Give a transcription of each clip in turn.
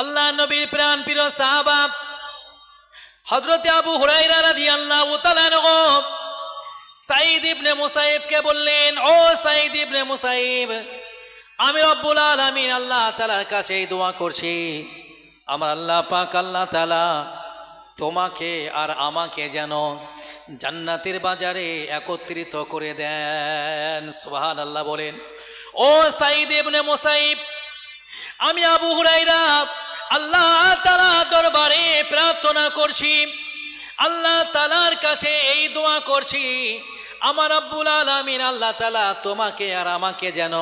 আল্লাহ নবীর প্রাণ প্রিয় সাহাবা হজরতে আবু হুরাইরা তাআলা আনহু সাইদ ইবনে মুসাইবকে বললেন, ও সাইদ ইবনে মুসাইব, আমি রব্বুল আলামিন আল্লাহ তাআলার কাছে দোয়া করছি। আমার আল্লাহ পাক আল্লাহ তাআলা তোমাকে আর আমাকে যেন জান্নাতের বাজারে একত্রিত করে দেন। সুবহান আল্লাহ বলেন, ও সাইদ ইবনে মুসাইব, আমি আবু হুরাইরা আল্লাহ তালা দরবারে প্রার্থনা করছি। আল্লাহ তালার কাছে এই দোয়া করছি। আমার আব্বুল আলমিন আল্লাহ তালা তোমাকে আর আমাকে যেন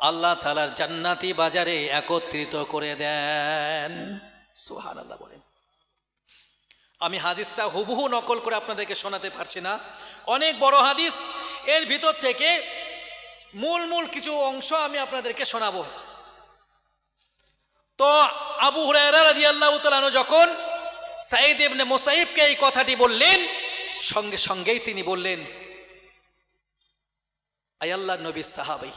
আল্লাহ তালার জান্নাতি বাজারে একত্রিত করে দেন। সোহান আল্লাহ বলেন। আমি হাদিসটা হুবহু নকল করে আপনাদেরকে শোনাতে পারছি না। অনেক বড় হাদিস। এর ভিতর থেকে মূল মূল কিছু অংশ আমি আপনাদেরকে শোনাবো। তো আবু হুরায়রা রাদিয়াল্লাহু তাআলা যখন সাইদ ইবনে মুসাইবকে এই কথাটি বললেন, সঙ্গে সঙ্গেই তিনি বললেন, আয় আল্লাহ নবী সাহাবাই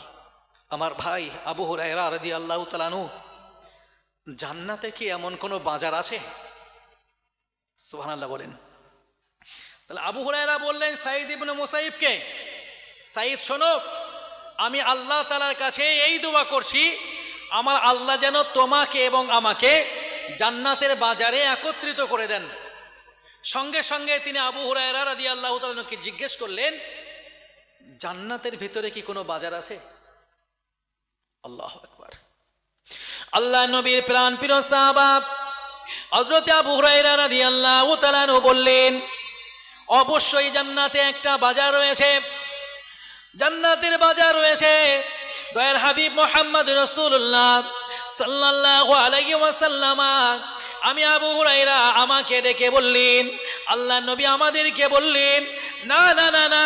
আমার ভাই আবু হুরায়রা রাদিয়াল্লাহু তাআলা জান্নাতে কি এমন কোনো বাজার আছে? সুবহানাল্লাহ বলেন। তাহলে আবু হুরায়রা বললেন সাইদ ইবনে মুসাইবকে সাইদ শোনো, আমি আল্লাহ তালার কাছে এই দোয়া করছি আমার আল্লাহ যেন তোমাকে এবং আমাকে জান্নাতের বাজারে একত্রিত করে দেন। সঙ্গে সঙ্গে তিনি আবু হুরায়রা রাদি আল্লাহ তালকে জিজ্ঞেস করলেন, জান্নাতের ভিতরে কি কোনো বাজার আছে? আল্লাহ একবার আল্লাহ নবীর প্রাণ প্রিয় সাহাবা হজরতে আবু হুরায়রা রাদি আল্লাহ তালানু বললেন, অবশ্যই জান্নাতে একটা বাজার রয়েছে। জান্নাতের বাজার রয়েছে। দয়ার হাবিব মোহাম্মদ রসুল্লাহ সাল্লাল্লাহু আলাইহি ওয়াসাল্লাম, আমি আবু হুরাইরা আমাকে ডেকে বললেন, আল্লাহ নবী আমাদেরকে বললেন, না না না না,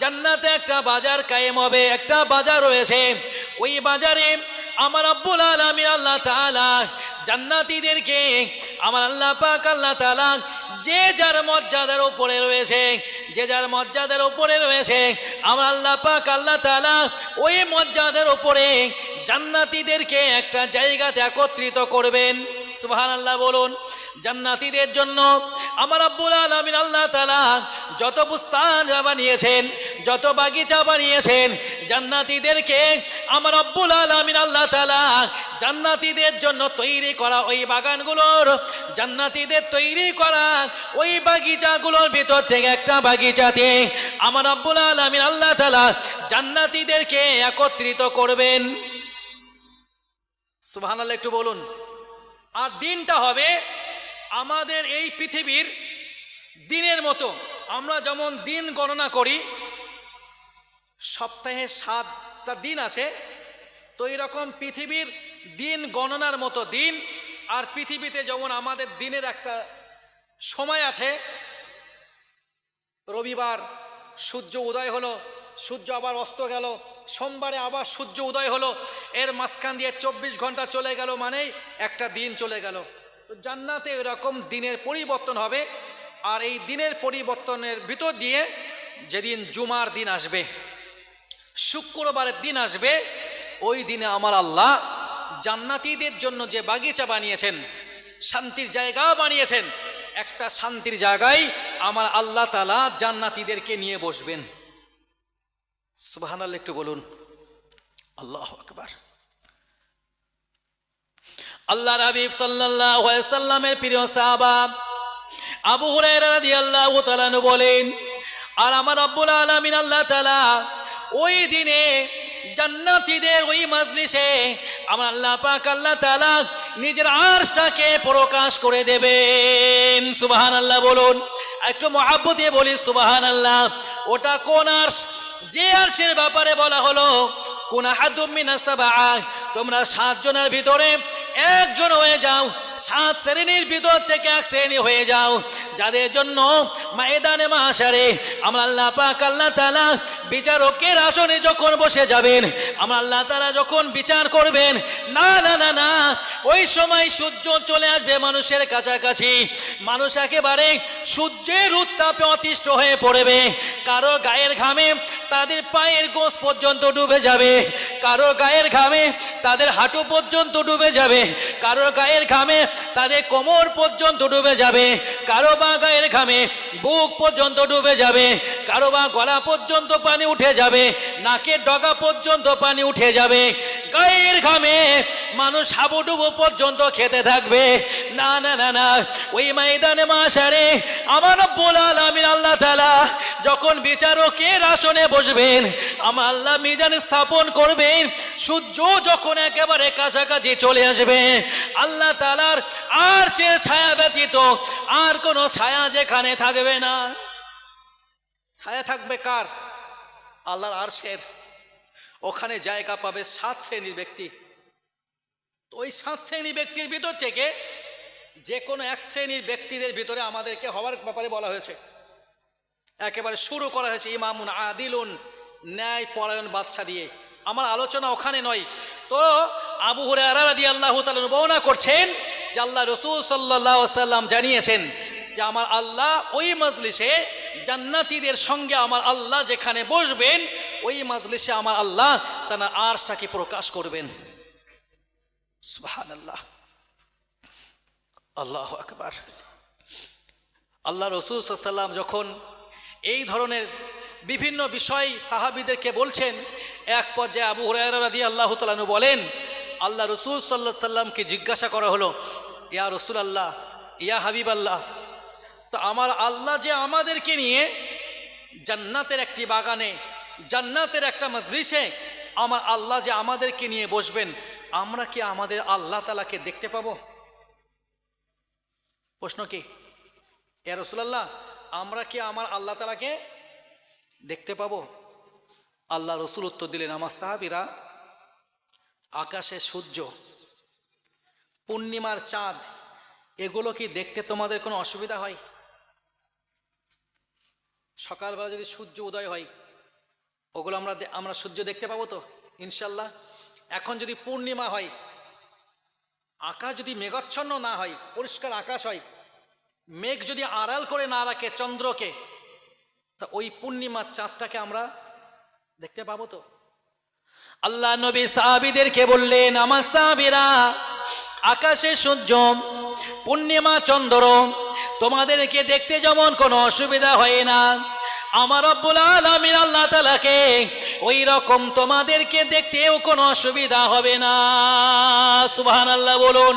জান্নাতে একটা বাজার কায়েম হবে, একটা বাজার রয়েছে। ওই বাজারে আমার আব্বুল আলমী আল্লাহ তাআলা জান্নাতীদেরকে, আমার আল্লাহ পাক আল্লাহ তাআলা যে যার মর্যাদার উপরে রয়েছে যে যার মর্যাদার উপরে রয়েছে, আমার আল্লাহ পাক, আল্লাহ তালা ওই মর্যাদার উপরে জান্নাতীদেরকে একটা জায়গাতে একত্রিত করবেন। সুবহান আল্লাহ বলুন, জান্নাতীদের জন্য আমার আব্বুল আলমিন আল্লাহ তালা যত বুস্তান বানিয়েছেন, যত বাগিচা বানিয়েছেন, জান্নাতীদেরকে আমার আব্বুল আলমিন আল্লাহ তালা জান্নাতীদের জন্য তৈরি করা ওই বাগানগুলোর, জান্নাতীদের তৈরি করা ওই বাগিচাগুলোর ভিতর থেকে একটা বাগিচাতে আমার আব্বুল আলমিন আল্লাহ তালা জান্নাতীদেরকে একত্রিত করবেন। আল্লাহ একটু বলুন। আর দিনটা হবে আমাদের এই পৃথিবীর দিনের মতো। আমরা যেমন দিন গণনা করি, সপ্তাহে সাতটা দিন আছে, তো এরকম পৃথিবীর দিন গণনার মতো দিন, আর পৃথিবীতে যেমন আমাদের দিনের একটা সময় আছে, রবিবার সূর্য উদয় হলো, সূর্য আবার অস্ত গেল, সোমবারে আবার সূর্য উদয় হলো, এর মাঝখান দিয়ে চব্বিশ ঘণ্টা চলে গেল মানেই একটা দিন চলে গেল। তো জান্নাতে এরকম দিনের পরিবর্তন হবে, আর এই দিনের পরিবর্তনের ভিতর দিয়ে যেদিন জুমার দিন আসবে, শুক্রবারের দিন আসবে, ওই দিনে আমার আল্লাহ জান্নাতীদের জন্য যে বাগিচা বানিয়েছেন, শান্তির জায়গা বানিয়েছেন, একটা শান্তির জায়গায় আমার আল্লাহ তালা জান্নাতীদেরকে নিয়ে বসবেন। সুবাহান একটু বলুন। আল্লাহ আকবার। আল্লাহ রাবিব সাল্লামের প্রিয় সাহাবা আবু রাদিয়াল্লাহু তাআলা বলেন, আর আমার রব্বুল আলামিন আল্লাহ তাআলা ওই দিনে জান্নাতীদের ওই মাজলিসে আমার আল্লাহ পাক, আল্লাহ তাআলা নিজের আরশটাকে প্রকাশ করে দেবেন। সুবহানাল্লাহ বলুন। একটু মহাব্বতে বলি, সুবহানাল্লাহ। ওটা কোন আরশ? যে আরশের ব্যাপারে বলা হলো, কোন হাদুম মিনাস সাবআ। তোমরা সাতজনের ভিতরে একজন হয়ে যাও সাত শ্রেণির ভিতর থেকে এক শ্রেণি হয়ে যাও। যাদের জন্য ময়দানে মাসারে আমরা আল্লাহ পাক, আল্লাহ তালা বিচারকের আসনে যখন বসে যাবেন, আমরা আল্লাহ তালা যখন বিচার করবেন, না না না না, ওই সময় সূর্য চলে আসবে মানুষের কাছাকাছি। মানুষ একেবারে সূর্যের উত্তাপে অতিষ্ঠ হয়ে পড়বে। কারও গায়ের ঘামে তাদের পায়ের গোস পর্যন্ত ডুবে যাবে। কারও গায়ের ঘামে তাদের হাঁটু পর্যন্ত ডুবে যাবে। কারও গায়ের ঘামে তাদের কোমর পর্যন্ত ডুবে যাবে। কারও বা গায়ের ঘামে বুক পর্যন্ত ডুবে যাবে। কারও বা গলা পর্যন্ত পানি উঠে যাবে। নাকের ডগা পর্যন্ত পানি উঠে যাবে। গায়ের ঘামে মানুষ হাবুডুবু পর্যন্ত খেতে থাকবে। না না না না। ওই ময়দানে মাসারে আমার রব্বুল আলামিন আল্লাহ তাআলা যখন বিচারকের আসনে বসবেন, আমার আল্লাহ মিজান স্থাপন করবেন, সূর্য যখন একেবারে কাছাকাছি চলে আসবে, আল্লাহ তাআলার আর সে ছায়া ব্যতীত আর কোনো ছায়া যেখানে থাকবে না। ছায়া থাকবে কার? আল্লাহর আরশের। ওখানে জায়গা পাবে সাত শ্রেণির ব্যক্তি। তো ওই সাত শ্রেণির ব্যক্তির ভিতর থেকে যে কোনো এক শ্রেণির ব্যক্তিদের ভিতরে আমাদেরকে হওয়ার ব্যাপারে বলা হয়েছে। একেবারে শুরু করা হয়েছে, ইমামুন আদিলুন ন্যায় পরায়ণ বাদশা দিয়ে। আমার আলোচনা ওখানে নয়। তো আবু হুরে আরাদি আল্লাহ বর্ণনা করছেন যে আল্লাহ রসুল সাল্লাহ সাল্লাম জানিয়েছেন যে আমার আল্লাহ ওই মজলিসে জান্নাতীদের সঙ্গে আমার আল্লাহ যেখানে বসবেন, ওই মজলিসে আমার আল্লাহ তারা আর্সটাকে প্রকাশ করবেন। আল্লাহ আকবার। আল্লাহ রসুল সাল্লাম যখন এই ধরনের বিভিন্ন বিষয় সাহাবিদেরকে বলছেন, এক পর্যায়ে আবু হুরায়রাদি আল্লাহ তালানু বলেন, আল্লাহ রসুল সাল্লাহ সাল্লামকে জিজ্ঞাসা করা হলো, ইয়া রসুল আল্লাহ ইয়া হাবিব আল্লাহ তো আমার আল্লাহ যে আমাদেরকে নিয়ে জান্নাতের একটি বাগানে, জান্নাতের একটা মজলিসে আমার আল্লাহ যে আমাদেরকে নিয়ে বসবেন আমরা কি আমাদের আল্লাহ তালাকে দেখতে পাবো? প্রশ্ন কি? এ রসুলাল্লাহ, আমরা কি আমার আল্লাহ তালাকে দেখতে পাবো? আল্লাহ রসুল উত্তর দিলেন, আমার সাহাবিরা আকাশে সূর্য, পূর্ণিমার চাঁদ, এগুলো কি দেখতে তোমাদের কোনো অসুবিধা হয়? সকালবেলা যদি সূর্য উদয় হয়, ওগুলো আমরা আমরা সূর্য দেখতে পাবো তো? ইনশাল্লাহ এখন যদি পূর্ণিমা হয়, আকাশ যদি মেঘাচ্ছন্ন না হয়, পরিষ্কার আকাশ হয়, মেঘ যদি আড়াল করে না রাখে চন্দ্রকে, তা ওই পূর্ণিমার চাঁদটাকে আমরা দেখতে পাবো তো। আল্লাহ নবী সাহাবিদেরকে বললেন, আমার সাহাবিরা, আকাশে সূর্য, পূর্ণিমা, চন্দ্র, তোমাদেরকে দেখতে যেমন কোনো অসুবিধা হয় না। আমার রব্বুল আলামিন আল্লাহ তালাকে ওই রকম তোমাদেরকে দেখতেও কোনো অসুবিধা হবে না। সুবাহান আল্লাহ বলুন।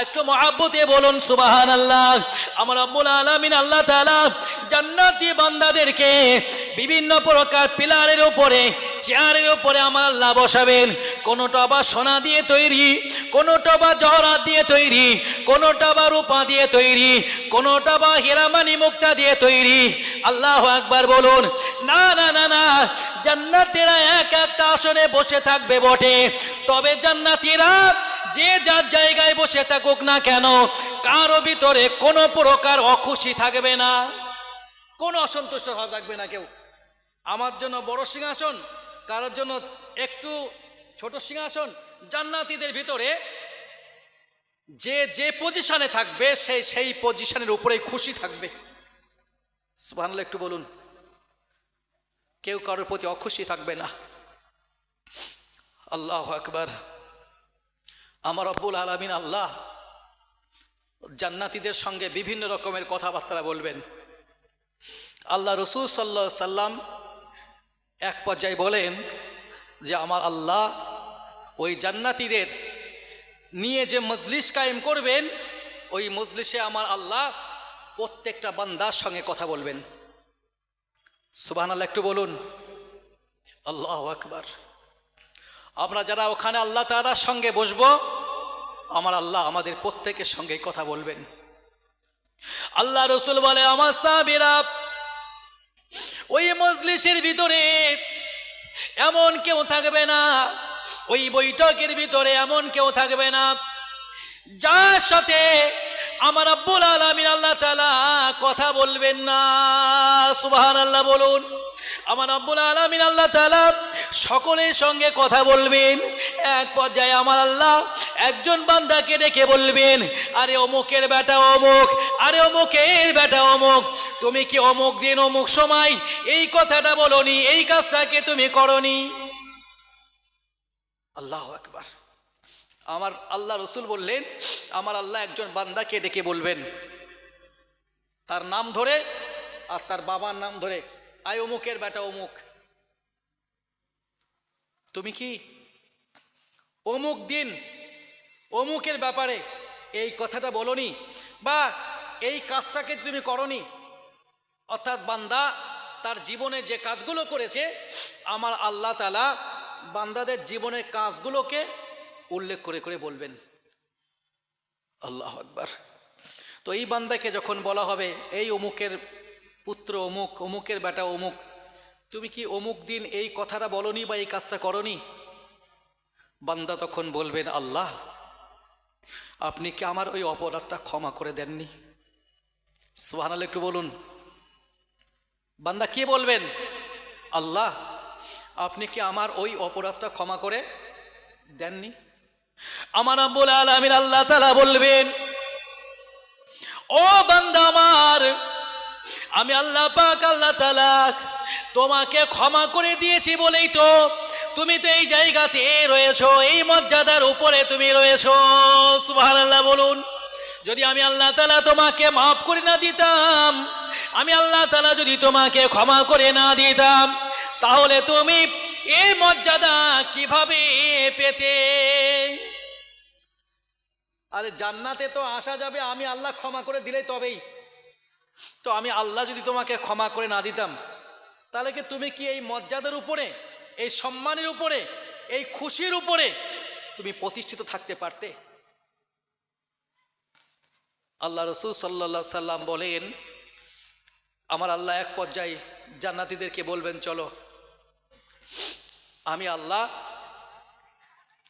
একটু মহাব্বতে বলুন সুবাহান আল্লাহ আমার আব্বুল আলমিন আল্লাহ তালা জান্নাতি বান্দাদেরকে বিভিন্ন প্রকার পিলারের উপরে, চেয়ারের উপরে আমার আল্লাহ বসাবেন। কোনোটা বা সোনা দিয়ে তৈরি, কোনোটা বা জহরাত দিয়ে তৈরি, কোনোটা বা রূপা দিয়ে তৈরি, কোনোটা বা হীরামানি মুক্তা দিয়ে তৈরি। আল্লাহ একবার বলুন। না না না না। জান্নাতিরা এক একটা আসনে বসে থাকবে বটে। তবে জান্নাতিরা যে যার জায়গায় বসে থাকুক না কেন, কারও ভিতরে কোনো প্রকার অখুশি থাকবে না। কোনো অসন্তুষ্ট হওয়া থাকবে না কেউ। আমার জন্য বড় সিংহাসন, কারোর জন্য একটু ছোট সিংহাসন, জান্নাতীদের ভিতরে যে যে পজিশনে থাকবে সেই সেই পজিশনের উপরেই খুশি থাকবে। সুবহানাল্লাহ, একটু বলুন। কেউ কারোর প্রতি অখুশি থাকবে না। আল্লাহ আকবার। আমার রব্বুল আলমিন আল্লাহ জান্নাতীদের সঙ্গে বিভিন্ন রকমের কথাবার্তা বলবেন। আল্লাহ রসুল সাল্লা সাল্লাম এক পর্যায়ে বলেন যে, আমার আল্লাহ ওই জান্নাতীদের নিয়ে যে মজলিস কায়েম করবেন, ওই মজলিসে আমার আল্লাহ প্রত্যেকটা বান্দার সঙ্গে কথা বলবেন। সুবাহ আল্লাহ একটু বলুন। আল্লাহ আকবার। আমরা যারা ওখানে আল্লাহ তালার সঙ্গে বসবো, আমার আল্লাহ আমাদের প্রত্যেকের সঙ্গে কথা বলবেন। আল্লাহ রসুল বলে, আমার সাহাবিরা, ওই মজলিসের ভিতরে এমন কেউ থাকবে না, ওই বৈঠকের ভিতরে এমন কেউ থাকবে না, যার সাথে আমার আব্বুল আলমিন আল্লাহ তালা কথা বলবেন না। সুবাহান আল্লাহ বলুন। আমার আব্বুল আলমিন আল্লাহ তালা সকলের সঙ্গে কথা বলবেন। এক পর্যায়ে আমার আল্লাহ একজন বান্দাকে ডেকে বলবেন, আরে অমুকের বেটা অমুক, আরে অমুকের বেটা অমুক, তুমি কি অমুক দিন অমুক সময় এই কথাটা বলনি, এই কাজটাকে তুমি করনি? আল্লাহ একবার আমার আল্লাহ রসুল বললেন, আমার আল্লাহ একজন বান্দাকে ডেকে বলবেন। তার নাম ধরে আর তার বাবার নাম ধরে, আয় অমুকের বেটা অমুক। তুমি কি অমুক দিন অমুকের ব্যাপারে এই কথাটা বলনি বা এই কাজটাকে তুমি করনি? অর্থাৎ বান্দা তার জীবনে যে কাজগুলো করেছে, আমার আল্লাহ তালা বান্দাদের জীবনের কাজগুলোকে উল্লেখ করে করে বলবেন। আল্লাহ আকবার। তো এই বান্দাকে যখন বলা হবে, এই অমুকের পুত্র, অমুক, অমুকের বেটা, অমুক, তুমি কি অমুক দিন এই কথাটা বলনি বা এই কাজটা করনি? বান্দা তখন বলবেন, আল্লাহ, আপনি কি আমার ওই অপরাধটা ক্ষমা করে দেননি? সুহানাল একটু বলুন। বান্দা কি বলবেন? আল্লাহ, আপনি কি আমার ওই অপরাধটা ক্ষমা করে দেননি? আমার আব্বুল আলমিন আল্লাহ তালা বলবেন, ও বান্দা আমার, আমি আল্লাহ পাক, আল্লাহ তালা তোমাকে ক্ষমা করে দিয়েছি বলেই তো তুমি তো এই জায়গাতে রয়েছো, এই মর্যাদার উপরে তুমি রয়েছো। সুবহান আল্লাহ বলুন, যদি আমি আল্লাহ তালা তোমাকে মাফ করে না দিতাম, আমি আল্লাহ তালা যদি তোমাকে ক্ষমা করে না দিতাম, তাহলে তুমি এই মর্যাদা কীভাবে পেতে? আরে জান্নাতে তো আসা যাবে, আমি আল্লাহ ক্ষমা করে দিলেই তবেই। তো আমি আল্লাহ যদি তোমাকে ক্ষমা করে না দিতাম, তাহলে কি তুমি কি এই মর্যাদার উপরে, এই সম্মানের উপরে, এই খুশির উপরে তুমি প্রতিষ্ঠিত থাকতে পারতে? আল্লাহ রসুল সাল্লা সাল্লাম বলেন, আমার আল্লাহ এক পর্যায়ে জান্নাতিদেরকে বলবেন, চলো আমি আল্লাহ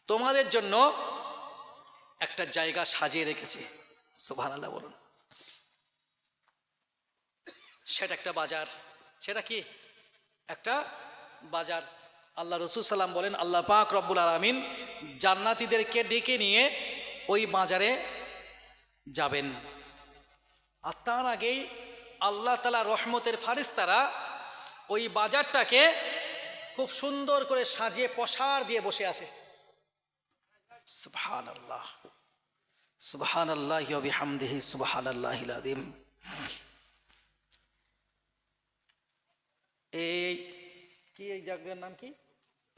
তোমাদের জন্য একটা জায়গা সাজিয়ে রেখেছি। সুবহান আল্লাহ বলুন। সেটা একটা বাজার। সেটা কি? একটা বাজার। আল্লাহ রসুল সাল্লাম বলেন, আল্লাহ পাক রব্বুল আলমিন জান্নাতিদেরকে ডেকে নিয়ে ওই বাজারে যাবেন। আর তার আগেই আল্লাহ তালা রহমতের ফারিস্তারা ওই বাজারটাকে খুব সুন্দর করে সাজিয়ে পসার দিয়ে বসে আছে। সুবহান আল্লাহ সুবহান আল্লাহ বিহামদিহি সুবহান আল্লাহ আজিম এই কি এই জায়গার নাম কি?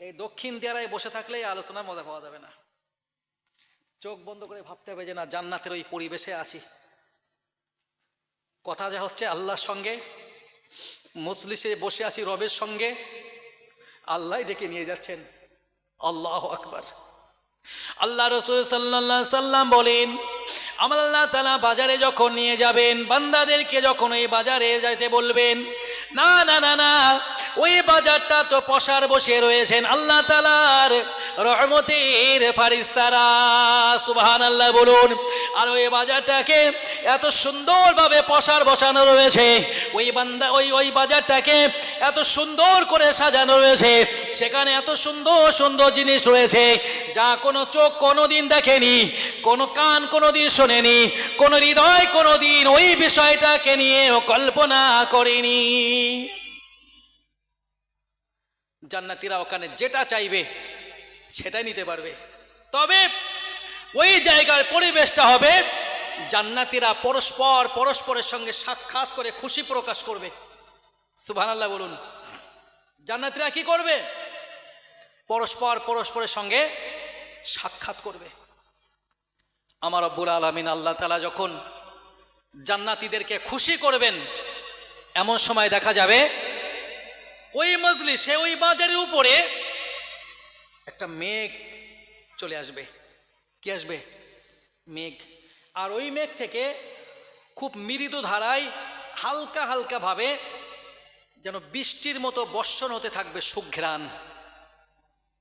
এই দক্ষিণ দেয়ারায় বসে থাকলে আলোচনার মজা পাওয়া যাবে না। চোখ বন্ধ করে ভাবতে হবে যে না, জান্নাতের ওই পরিবেশে আছি। কথা যা হচ্ছে আল্লাহর সঙ্গে, মজলিসে বসে আছি রবের সঙ্গে। আল্লাহ ডেকে নিয়ে যাচ্ছেন। আল্লাহ আকবার। আল্লাহ রসুল সাল্লাহ সাল্লাম বলেন, আমার আল্লাহ তালা বাজারে যখন নিয়ে যাবেন, বান্দাদেরকে যখন ওই বাজারে যাইতে বলবেন, না না না না, ওই বাজারটা তো পশার বসে রয়েছেন আল্লাহ তালার রহমতের ফারিস্তারা সুবহান আল্লাহ বলুন। আর ওই বাজারটাকে এত সুন্দরভাবে পশার বসানো রয়েছে, ওই বান্দা ওই ওই বাজারটাকে এত সুন্দর করে সাজানো রয়েছে, সেখানে এত সুন্দর সুন্দর জিনিস রয়েছে, যা কোনো চোখ কোনোদিন দেখেনি, কোনো কান কোনোদিন শোনেনি, কোনো হৃদয় কোনোদিন ওই বিষয়টাকে নিয়ে কল্পনা করেনি। জান্নাতিরা ওখানে যেটা চাইবে সেটাই নিতে পারবে। তবে ওই জায়গার পরিবেশটা হবে জান্নাতিরা পরস্পর পরস্পরের সঙ্গে সাক্ষাৎ করে খুশি প্রকাশ করবে। সুবহানাল্লাহ বলুন। জান্নাতিরা কি করবে? পরস্পর পরস্পরের সঙ্গে সাক্ষাৎ করবে। আমার আব্বুল আলমিন আল্লাহ তালা যখন জান্নাতিদেরকে খুশি করবেন, এমন সময় দেখা যাবে ওই মজলিসে, ওই বাজারের উপরে একটা মেঘ চলে আসবে। কি আসবে? মেঘ। আর ওই মেঘ থেকে খুব মৃদু ধারায় হালকা হালকা ভাবে যেন বৃষ্টির মতো বর্ষণ হতে থাকবে সুঘ্রাণ।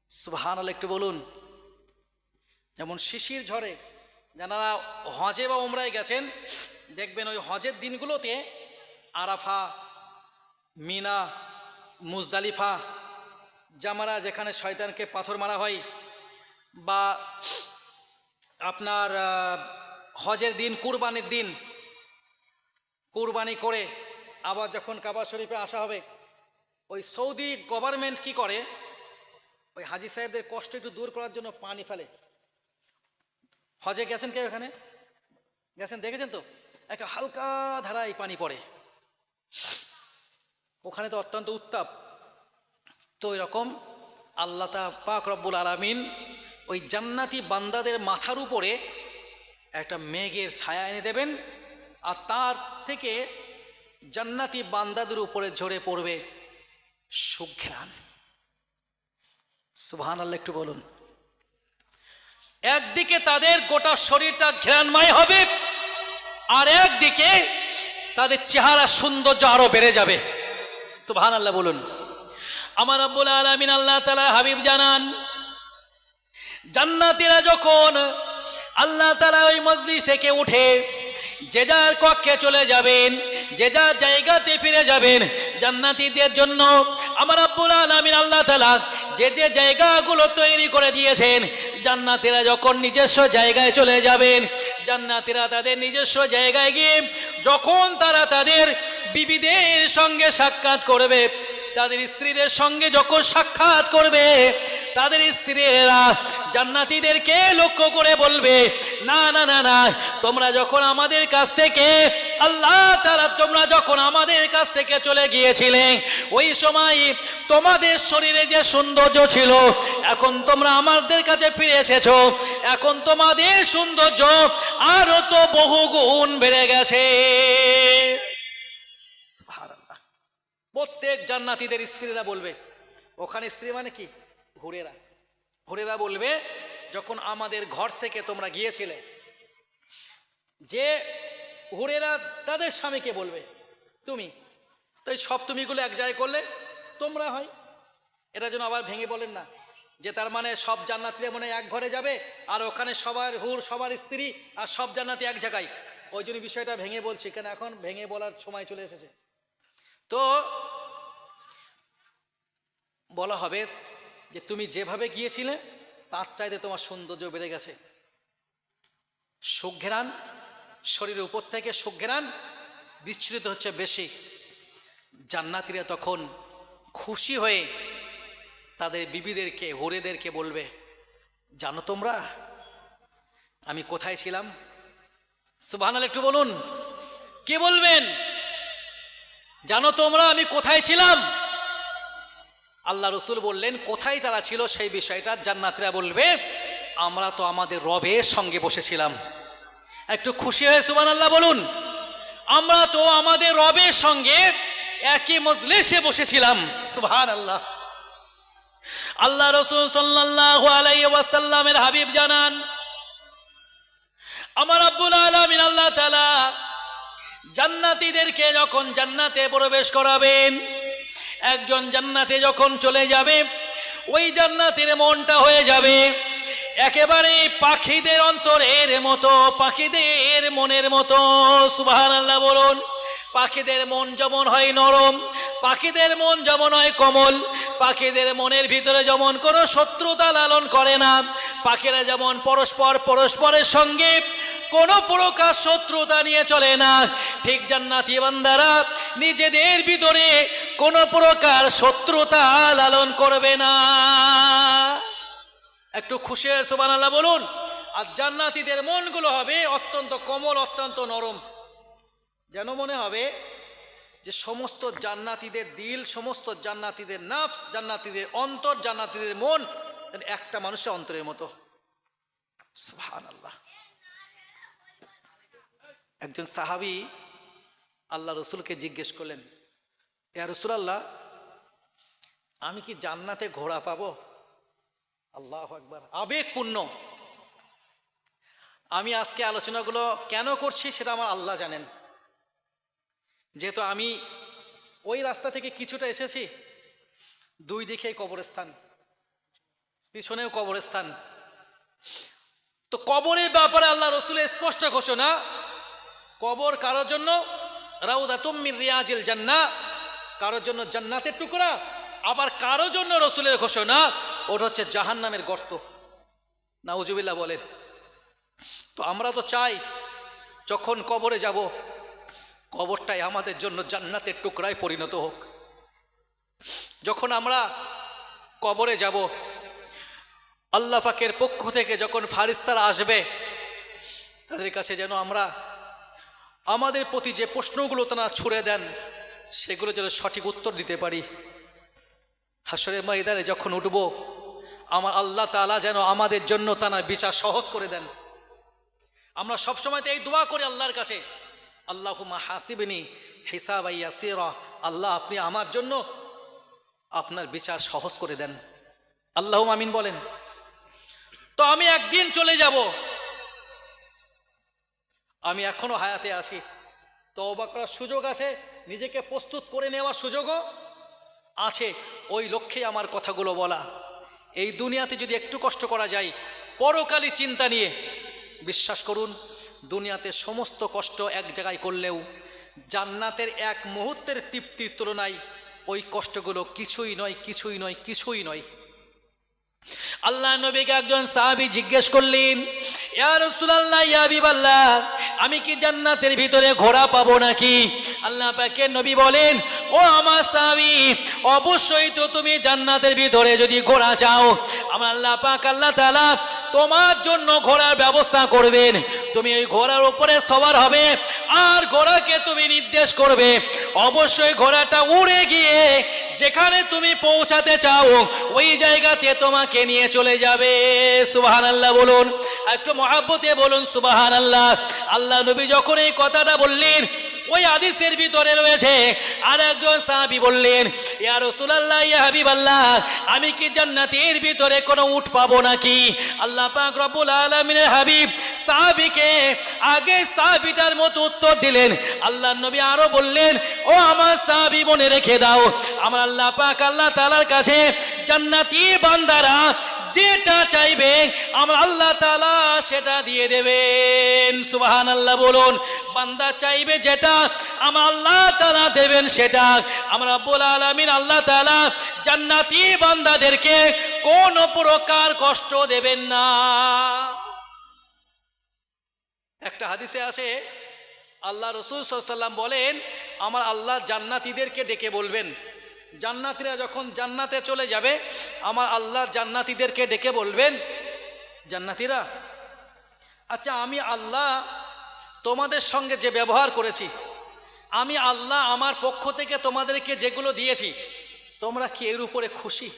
সুবহান আল্লাহ একটু বলুন। যেমন শিশির ঝড়ে যারা হজে বা ওমরায় গেছেন, দেখবেন ওই হজের দিনগুলোতে আরাফা, মিনা, মুজদালিফা জামারা যেখানে শয়তানকে পাথর মারা হয় বা আপনার হজের দিন, কুরবানির দিন, কুরবানি করে আবার যখন কাবা শরীফে আসা হবে, ওই সৌদি গভর্নমেন্ট কি করে? ওই হাজি সাহেবদের কষ্ট একটু দূর করার জন্য পানি ফেলে। হজে গেছেন কেউ এখানে? গেছেন, দেখেছেন তো? একটা হালকা ধারায় পানি পড়ে। ওখানে তো অত্যন্ত উত্তাপ। তো এরকম আল্লাহ তা পাক রব্বুল আলামিন ওই জান্নাতি বান্দাদের মাথার উপরে একটা মেঘের ছায়া এনে দেবেন আর তার থেকে জান্নাতি বান্দাদের উপরে ঝরে পড়বে সুঘ্রাণ সুবহান আল্লাহ একটু বলুন। একদিকে তাদের গোটা শরীরটা ঘ্রাণময় হবে আর একদিকে তাদের চেহারা সৌন্দর্য আরও বেড়ে যাবে। সুবহান আল্লাহ বলুন। আমার আব্বুল আলমিন আল্লাহ তালা হাবিব জানান, জান্নাতিরা যখন আল্লাহ তালা ওই মজলিস থেকে উঠে যে যার কক্ষে চলে যাবেন, যে যার জায়গাতে ফিরে যাবেন, জান্নাতীদের জন্য আমার আব্বুল আলমিন আল্লাহ তালা যে যে জায়গাগুলো তৈরি করে দিয়েছেন, জান্নাতিরা যখন নিজস্ব জায়গায় চলে যাবেন, জান্নাতিরা তাদের নিজস্ব জায়গায় গিয়ে যখন তারা তাদের বিবিদের সঙ্গে সাক্ষাৎ করবে তাদের স্ত্রীদের সঙ্গে যখন সাক্ষাৎ করবে, তাদের স্ত্রীরা জান্নাতীদেরকে লক্ষ্য করে বলবে, না না না না, তোমরা যখন আমাদের কাছ থেকে, আল্লাহ তারা তোমরা যখন আমাদের কাছ থেকে চলে গিয়েছিলে, ওই সময় তোমাদের শরীরে যে সৌন্দর্য ছিল, এখন তোমরা আমাদের কাছে ফিরে এসেছ এখন তোমাদের সৌন্দর্য আরও তো বহু গুণ বেড়ে গেছে। প্রত্যেক জান্নাতীদের স্ত্রীরা বলবে, ওখানে স্ত্রী মানে কি? হুরেরা। হুরেরা বলবে, যখন আমাদের ঘর থেকে তোমরা গিয়েছিলে, যে হুরেরা তাদের স্বামীকে বলবে, তুমি। তো এই তুমিগুলো এক জায়গায় করলে, তোমরা হয়। এটা যেন আবার ভেঙে বলেন না, যে তার মানে সব জান্নাতিরা মনে এক ঘরে যাবে, আর ওখানে সবার হুর, সবার স্ত্রী, আর সব জান্নাতি এক জায়গায়। ওই জন্য বিষয়টা ভেঙে বলছি, কেন এখন ভেঙে বলার সময় চলে এসেছে। তো বলা হবে যে তুমি যেভাবে গিয়েছিলে, তার চাইতে তোমার সৌন্দর্য বেড়ে গেছে। সুঘেরান শরীরের উপর থেকে সুঘেরান বিচ্ছুরিত হচ্ছে বেশি। জান্নাতিরা তখন খুশি হয়ে তাদের বিবিদেরকে, হরেদেরকে বলবে, জানো তোমরা, আমি কোথায় ছিলাম? সুবহানাল একটু বলুন, কে বলবেন? জানো তোমরা আমি কোথায় ছিলাম? আল্লাহ রসুল বললেন, কোথায় তারা ছিল সেই বিষয়টা জান্নাতিরা বলবে, আমরা তো আমাদের রবের সঙ্গে বসেছিলাম। একটু খুশি হয়ে সুবান আল্লাহ বলুন, আমরা তো আমাদের রবের সঙ্গে একই মজলিসে বসেছিলাম। সুবহান আল্লাহ আল্লাহ রসুল সাল্লাল্লাহু আলাইহি ওয়াসাল্লামের হাবিব জানান, আমার আব্বুল আলামিন আল্লাহ তাআলা জান্নাতীদেরকে যখন জান্নাতে প্রবেশ করাবেন, একজন জান্নাতে যখন চলে যাবে, ওই জান্নাতের মনটা হয়ে যাবে একেবারে পাখিদের অন্তরের মতো, পাখিদের মনের মতো। সুবাহান আল্লাহ বলুন, পাখিদের মন যেমন হয় নরম, পাখিদের মন যেমন হয় কমল, পাখিদের মনের ভিতরে যেমন কোনো শত্রুতা লালন করে না, পাখিরা যেমন পরস্পর পরস্পরের সঙ্গে কোনো প্রকার শত্রুতা নিয়ে চলে না ঠিক জান্নাতি বান্দারা, নিজেদের ভিতরে কোনো প্রকার শত্রুতা লালন করবে না। একটু খুশি হয়ে সুবহানাল্লাহ বলুন আর জান্নাতীদের মনগুলো হবে অত্যন্ত কোমল, অত্যন্ত নরম। যেন মনে হবে যে সমস্ত জান্নাতীদের দিল, সমস্ত জান্নাতীদের নাফস, জান্নাতীদের অন্তর, জান্নাতীদের মন একটা মানুষের অন্তরের মতো। সুবহানাল্লাহ। একজন সাহাবি আল্লাহ রসুলকে জিজ্ঞেস করলেন, ইয়া রসুল আল্লাহ আমি কি জান্নাতে ঘোড়া পাব? আল্লাহ একবার আবেগপূর্ণ। আমি আজকে আলোচনাগুলো কেন করছি সেটা আমার আল্লাহ জানেন। যেহেতু আমি ওই রাস্তা থেকে কিছুটা এসেছি, দুই দিকে কবরস্থান, পিছনেও কবরস্থান। তো কবরের ব্যাপারে আল্লাহ রসুলের স্পষ্ট ঘোষণা, কবর কারোর জন্য রাউদা তুমির রিয়াজিল জান্না কারোর জন্য জান্নাতের টুকরা, আবার কারোর জন্য রসুলের ঘোষণা, ওটা হচ্ছে জাহান নামের গর্ত। নাউজুবিল্লাহ বলেন, তো আমরা তো চাই, যখন কবরে যাব, কবরটাই আমাদের জন্য জান্নাতের টুকরায় পরিণত হোক। যখন আমরা কবরে যাব, আল্লাহ পাকের পক্ষ থেকে যখন ফারিস্তারা আসবে, তাদের কাছে যেন আমরা আমাদের প্রতি যে প্রশ্নগুলো তারা ছুড়ে দেন, সেগুলো যেন সঠিক উত্তর দিতে পারি। হাসরের ময়দানে যখন উঠব, আমার আল্লাহ তাআলা যেন আমাদের জন্য তার বিচার সহজ করে দেন। আমরা সবসময় তো এই দোয়া করি আল্লাহর কাছে আল্লাহ মা হাসিবিনী হিসাব আল্লাহ আপনি আমার জন্য আপনার বিচার সহজ করে দেন। আল্লাহ আমিন বলেন। তো আমি একদিন চলে যাব আমি এখনও হায়াতে আছি। তওবা করার সুযোগ আছে? নিজেকে প্রস্তুত করে নেওয়ার সুযোগও আছে। ওই লক্ষ্যে আমার কথাগুলো বলা। এই দুনিয়াতে যদি একটু কষ্ট করা যায় পরকালী চিন্তা নিয়ে বিশ্বাস করুন, দুনিয়াতে সমস্ত কষ্ট এক জায়গায় করলেও, জান্নাতের এক মুহূর্তের তৃপ্তির তুলনায় ওই কষ্টগুলো কিছুই নয় কিছুই নয় কিছুই নয়। আল্লাহ নবীকে একজন সাহাবী জিজ্ঞেস করলেন, ইয়া রাসূলুল্লাহ, ইয়া হাবিবাল্লাহ আমি কি জান্নাতের ভিতরে ঘোড়া পাবো নাকি? আল্লাহ পাকের নবী বলেন, ও আমার সাহাবী, অবশ্যই তো তুমি জান্নাতের ভিতরে যদি ঘোড়া চাও। আমার আল্লাহ পাক আল্লাহ তাআলা তোমার জন্য ঘোড়ার ব্যবস্থা করবেন। তুমি ওই ঘোড়ার উপরে সবার হবে, আর ঘোড়াকে তুমি নির্দেশ করবে। অবশ্যই ঘোড়াটা উড়ে গিয়ে যেখানে তুমি পৌঁছাতে চাও, ওই জায়গাতে তোমাকে নিয়ে চলে যাবে। সুবাহান আল্লাহ বলুন। একটু মহাব্বতে বলুন সুবাহান আল্লাহ আল্লাহ নবী যখন এই কথাটা বললেন, ওই আদিসের ভিতরে রয়েছে আর একজন সাহাবি বললেন, ইয়া রাসূলুল্লাহ, ইয়া হাবিবাল্লাহ, আমি কি জান্নাতের ভিতরে কোনো উঠ পাবো নাকি? আল্লাহ পাক রব্বুল আলামিনের হাবিব সাহাবিকে আগে সাহাবিটার মতো উত্তর দিলেন। আল্লাহ নবী আরও বললেন, ও আমার সাহাবি, মনে রেখে দাও। আমার আল্লাহ পাক আল্লাহ তাআলার কাছে জান্নাতি বান্দারা যেটা চাইবে, আমার আল্লাহ তালা সেটা দিয়ে দেবেন। সুবাহান আল্লাহ বলুন, বান্দা চাইবে যেটা, আমার আল্লাহ তালা দেবেন সেটা। আমরা রব্বুল আলামিন আল্লাহ তালা জান্নাতি বান্দাদেরকে কোন প্রকার কষ্ট দেবেন না। একটা হাদিসে আছে, আল্লাহ রসুল সাল্লাম বলেন, আমার আল্লাহ জান্নাতীদেরকে ডেকে বলবেন। জান্নাতীরা যখন জান্নাতে চলে যাবে, আমার আল্লাহ জান্নাতিদেরকে ডেকে বলবেন, জান্নাতিরা আচ্ছা আমি আল্লাহ তোমাদের সঙ্গে যে ব্যবহার করেছি, আমি আল্লাহ আমার পক্ষ থেকে তোমাদেরকে যেগুলো দিয়েছি, তোমরা কি এর উপরে খুশি?